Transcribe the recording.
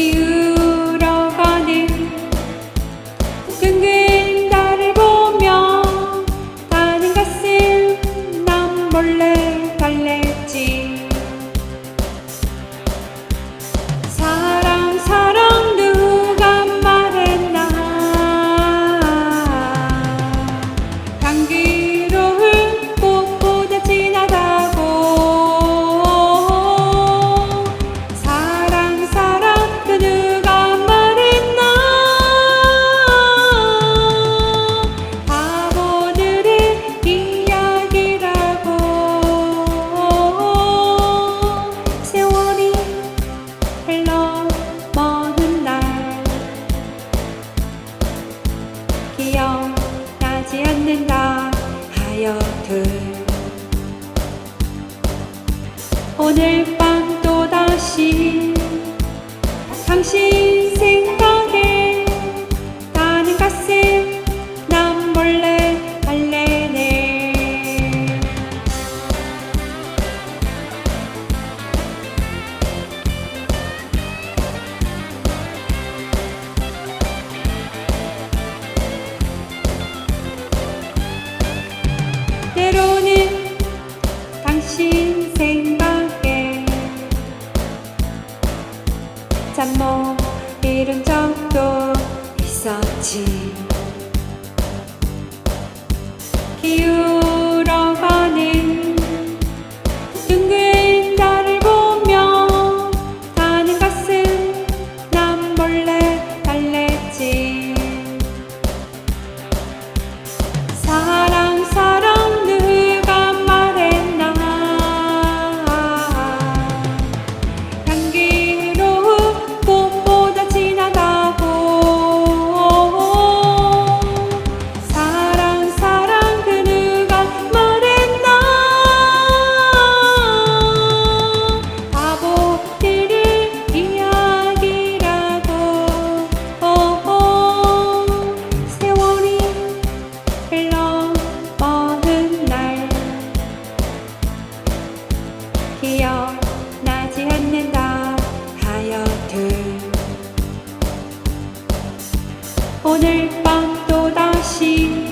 기울어가는 둥근 달을 보며 나는 가슴 난 몰래 달랬지. 기억들 오늘 밤 또다시 당신 생 city. You. 오늘 밤 또다시